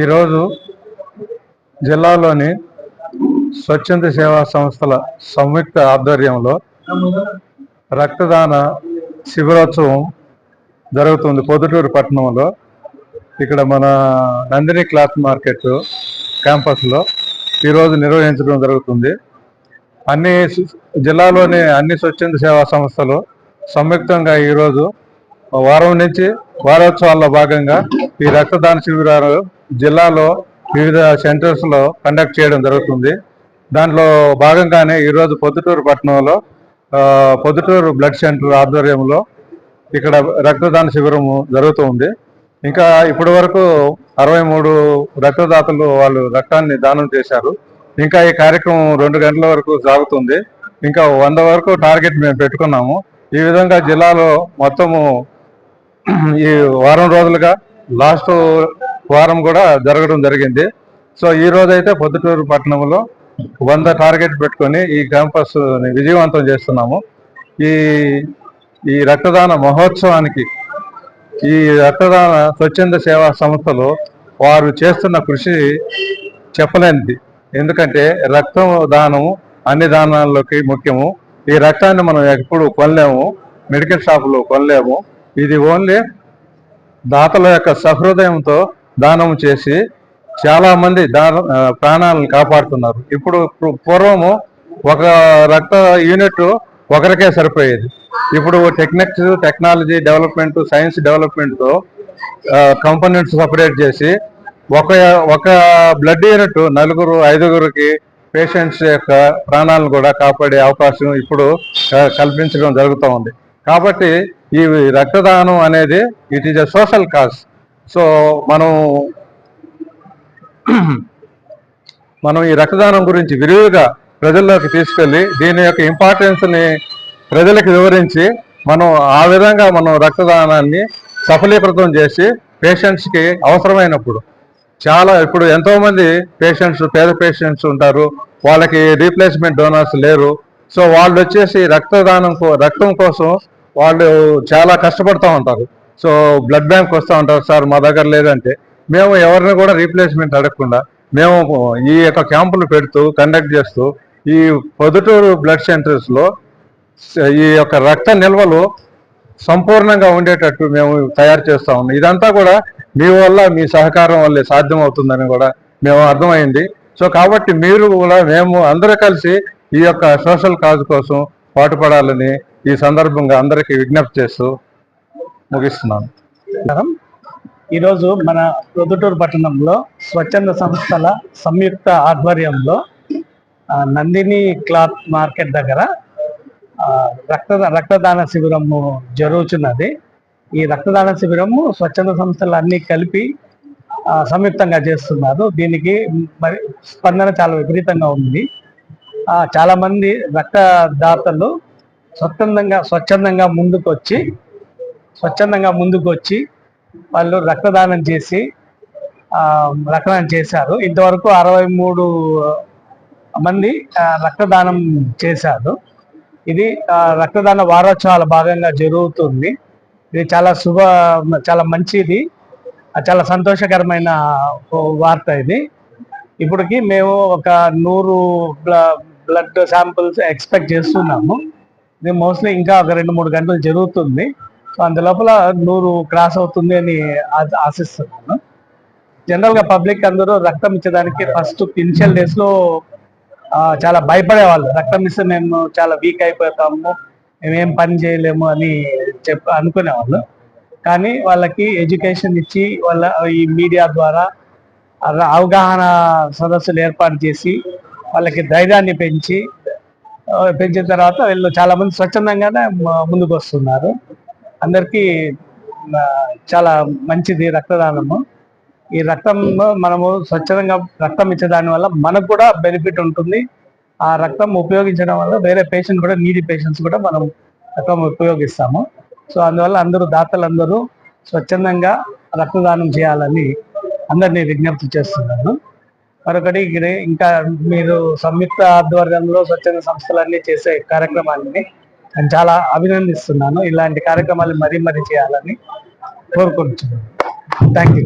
ఈరోజు జిల్లాలోని స్వచ్ఛంద సేవా సంస్థల సంయుక్త ఆధ్వర్యంలో రక్తదాన శిబిరోత్సవం జరుగుతుంది పొద్దుటూరు పట్టణంలో. ఇక్కడ మన నందిని క్లాత్ మార్కెట్ క్యాంపస్లో ఈరోజు నిర్వహించడం జరుగుతుంది. అన్ని జిల్లాలోని అన్ని స్వచ్ఛంద సేవా సంస్థలు సంయుక్తంగా ఈరోజు వారం నుంచి వారోత్సవాల్లో భాగంగా ఈ రక్తదాన శిబిరాలు జిల్లాలో వివిధ సెంటర్స్లో కండక్ట్ చేయడం జరుగుతుంది. దాంట్లో భాగంగానే ఈరోజు పొద్దుటూరు పట్టణంలో పొద్దుటూరు బ్లడ్ సెంటర్ ఆధ్వర్యంలో ఇక్కడ రక్తదాన శిబిరం జరుగుతుంది. ఇంకా ఇప్పటి వరకు అరవై మూడు రక్తదాతలు వాళ్ళు రక్తాన్ని దానం చేశారు. ఇంకా ఈ కార్యక్రమం రెండు గంటల వరకు సాగుతుంది. ఇంకా వంద వరకు టార్గెట్ మేము పెట్టుకున్నాము. ఈ విధంగా జిల్లాలో మొత్తము ఈ వారం రోజులుగా లాస్ట్ వారం కూడా జరగడం జరిగింది. సో ఈ రోజైతే పొద్దుటూరు పట్టణంలో వంద టార్గెట్ పెట్టుకొని ఈ క్యాంపస్ విజయవంతం చేస్తున్నాము. ఈ ఈ రక్తదాన మహోత్సవానికి ఈ రక్తదాన స్వచ్ఛంద సేవా సంస్థలు వారు చేస్తున్న కృషి చెప్పలేనిది. ఎందుకంటే రక్తం దానము అన్ని దానాల్లోకి ముఖ్యము. ఈ రక్తాన్ని మనం ఎప్పుడు కొనలేము. మెడికల్ షాపులో కొనలేము. ఇది ఓన్లీ దాతల యొక్క సహృదయంతో దానం చేసి చాలా మంది దాన ప్రాణాలను కాపాడుతున్నారు. ఇప్పుడు పూర్వము ఒక రక్త యూనిట్ ఒకరికే సరిపోయేది. ఇప్పుడు టెక్నిక్స్ టెక్నాలజీ డెవలప్మెంట్ సైన్స్ డెవలప్మెంట్తో కంపోనెంట్స్ సపరేట్ చేసి ఒక ఒక బ్లడ్ యూనిట్ నలుగురు ఐదుగురికి పేషెంట్స్ యొక్క ప్రాణాలను కూడా కాపాడే అవకాశం ఇప్పుడు కల్పించడం జరుగుతూ ఉంది కాబట్టి ఈ రక్తదానం అనేది it is a social cause so మనం మనం ఈ రక్తదానం గురించి విరివిగా ప్రజల్లోకి తీసుకెళ్ళి దీని యొక్క ఇంపార్టెన్స్ని ప్రజలకు వివరించి మనం ఆ విధంగా మనం రక్తదానాన్ని సఫలీకృతం చేసి పేషెంట్స్కి అవసరమైనప్పుడు చాలా ఇప్పుడు ఎంతోమంది పేషెంట్స్ పేద పేషెంట్స్ ఉంటారు వాళ్ళకి రీప్లేస్మెంట్ డోనర్స్ లేరు. సో వాళ్ళు వచ్చేసి రక్తదానం కో- రక్తం కోసం వాళ్ళు చాలా కష్టపడుతూ ఉంటారు. సో బ్లడ్ బ్యాంక్ వస్తూ ఉంటారు సార్ మా దగ్గర లేదంటే మేము ఎవరిని కూడా రీప్లేస్మెంట్ అడగకుండా మేము ఈ యొక్క క్యాంపులు పెడుతూ కండక్ట్ చేస్తూ ఈ పొదుటూరు బ్లడ్ సెంటర్స్లో ఈ యొక్క రక్త నిల్వలు సంపూర్ణంగా ఉండేటట్టు మేము తయారు చేస్తా ఉన్నాం. ఇదంతా కూడా మీ వల్ల మీ సహకారం వల్లే సాధ్యం అవుతుందని కూడా మేము అర్థమైంది. సో కాబట్టి మీరు కూడా మేము అందరూ కలిసి ఈ యొక్క సోషల్ కాజ్ కోసం పాటుపడాలని ఈ సందర్భంగా అందరికీ విజ్ఞప్తి చేస్తూ ముగిస్తున్నాను. ఈరోజు మన ప్రొద్దుటూరు పట్టణంలో స్వచ్ఛంద సంస్థల సంయుక్త ఆధ్వర్యంలో నందిని క్లాత్ మార్కెట్ దగ్గర రక్త రక్తదాన శిబిరము జరుగుతున్నది ఈ రక్తదాన శిబిరము స్వచ్ఛంద సంస్థలు అన్నీ కలిపి సంయుక్తంగా చేస్తున్నారు. దీనికి మరి స్పందన చాలా విపరీతంగా ఉంది. చాలామంది రక్తదాతలు స్వచ్ఛందంగా స్వచ్ఛందంగా ముందుకు వచ్చి స్వచ్ఛందంగా ముందుకు వచ్చి వాళ్ళు రక్తదానం చేసి రక్తదానం చేశారు. ఇంతవరకు అరవై మూడు మంది రక్తదానం చేశారు. ఇది రక్తదాన వారోత్సవాల భాగంగా జరుగుతుంది. ఇది చాలా శుభ చాలా మంచిది. చాలా సంతోషకరమైన వార్త ఇది. ఇప్పటికి మేము ఒక నూరు బ్లడ్ శాంపిల్స్ ఎక్స్పెక్ట్ చేస్తున్నాము. ఇది మోస్ట్లీ ఇంకా ఒక రెండు మూడు గంటలు జరుగుతుంది. సో అందులోపల నూరు క్రాస్ అవుతుంది అని ఆశిస్తున్నాను. జనరల్గా పబ్లిక్ అందరూ రక్తం ఇచ్చేదానికి ఫస్ట్ ఇనిషియల్ డేస్లో చాలా భయపడేవాళ్ళు. రక్తం ఇస్తే మేము చాలా వీక్ అయిపోతాము. మేమేం పని చేయలేము అని చెప్ప అనుకునేవాళ్ళు. కానీ వాళ్ళకి ఎడ్యుకేషన్ ఇచ్చి వాళ్ళ ఈ మీడియా ద్వారా అవగాహన సదస్సులు ఏర్పాటు చేసి వాళ్ళకి ధైర్యాన్ని పెంచి పెంచిన తర్వాత వీళ్ళు చాలా మంది స్వచ్ఛందంగానే ముందుకు వస్తున్నారు. అందరికీ చాలా మంచిది రక్తదానము. ఈ రక్తం మనము స్వచ్ఛందంగా రక్తం ఇచ్చేదాని వల్ల మనకు కూడా బెనిఫిట్ ఉంటుంది. ఆ రక్తం ఉపయోగించడం వల్ల వేరే పేషెంట్ కూడా నీడి పేషెంట్స్ కూడా మనం రక్తం ఉపయోగిస్తాము. సో అందువల్ల అందరూ దాతలందరూ స్వచ్ఛందంగా రక్తదానం చేయాలని అందరినీ విజ్ఞప్తి చేస్తున్నాను. మరొకటి ఇంకా మీరు సంయుక్త ఆధ్వర్యంలో స్వచ్ఛంద సంస్థలన్నీ చేసే కార్యక్రమాలని నేను చాలా అభినందిస్తున్నాను. ఇలాంటి కార్యక్రమాలు మరీ మరీ చేయాలని కోరుకుంటున్నాను. Thank you